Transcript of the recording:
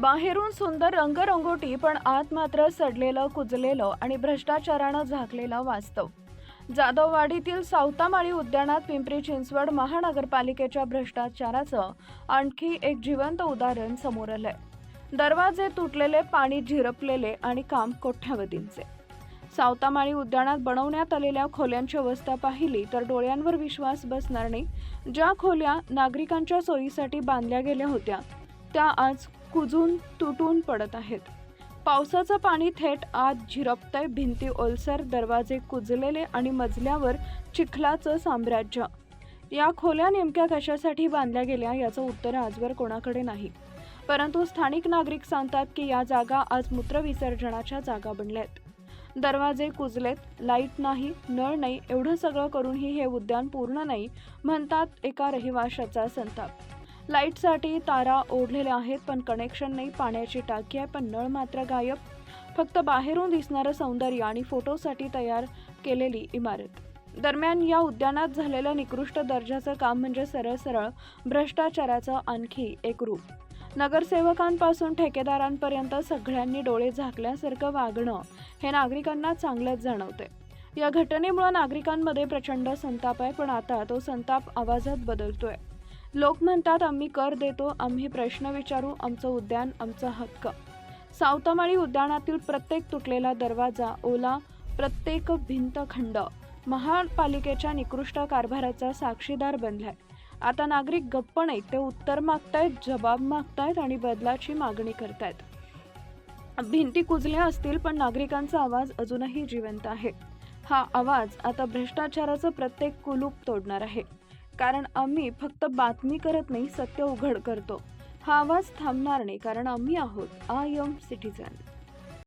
बाहेरून सुंदर रंगरंगोटी पण आत मात्र सडलेलं कुजलेलं आणि भ्रष्टाचारानं झाकलेलं वास्तव. जाधववाडीतील सावतामाळी उद्यानात पिंपरी चिंचवड महानगरपालिकेच्या भ्रष्टाचाराचं आणखी एक जिवंत उदाहरण समोर आलंय. दरवाजे तुटलेले पाणी झिरपलेले आणि काम कोठ्यावधींचे. सावतामाळी उद्यानात बनवण्यात आलेल्या खोल्यांची अवस्था पाहिली तर डोळ्यांवर विश्वास बसणार नाही. ज्या खोल्या नागरिकांच्या सोयीसाठी बांधल्या गेल्या होत्या त्या आज कुजून तुटून पडत आहेत. पावसाचं पाणी थेट आत झिरपतंय भिंती ओलसर दरवाजे कुजलेले आणि मजल्यावर चिखलाचं साम्राज्य. या खोल्या नेमक्या कशासाठी बांधल्या गेल्या याचं उत्तर आजवर कोणाकडे नाही. परंतु स्थानिक नागरिक सांगतात की या जागा आज मूत्रविसर्जनाच्या जागा बनल्यात. दरवाजे कुजलेत लाइट नाही नळ नाही एवढं सगळं करूनही हे उद्यान पूर्ण नाही म्हणतात एका रहिवाशाचा संताप. लाईटसाठी तारा ओढलेल्या आहेत पण कनेक्शन नाही पाण्याची टाकी आहे पण नळ मात्र गायब. फक्त बाहेरून दिसणारं सौंदर्य आणि फोटोसाठी तयार केलेली इमारत. दरम्यान या उद्यानात झालेलं निकृष्ट दर्जाचं काम म्हणजे सरळ सरळ भ्रष्टाचाराचं आणखी एक रूप. नगरसेवकांपासून ठेकेदारांपर्यंत सगळ्यांनी डोळे झाकल्यासारखं वागणं हे नागरिकांना चांगलंच जाणवते या घटनेमुळे नागरिकांमध्ये प्रचंड संताप आहे पण आता तो संताप आवाजात बदलतोय. लोक म्हणतात आम्ही कर देतो आम्ही प्रश्न विचारू आमचं उद्यान आमचा हक्क. सावतामाळी उद्यानातील प्रत्येक तुटलेला दरवाजा ओला प्रत्येक भिंत खंड महापालिकेच्या निकृष्ट कारभाराचा साक्षीदार बनलाय. आता नागरिक गप्प नाहीत ते उत्तर मागतायत जबाब मागतायत आणि बदलाची मागणी करतायत. भिंती कुजल्या असतील पण नागरिकांचा आवाज अजूनही जिवंत आहे. हा आवाज आता भ्रष्टाचाराचं प्रत्येक कुलूप तोडणार आहे. कारण आम्ही फक्त बातमी करत नाही सत्य उघड करतो. हा आवाज थांबणार नाही कारण आम्ही आहोत आय एम सिटीजन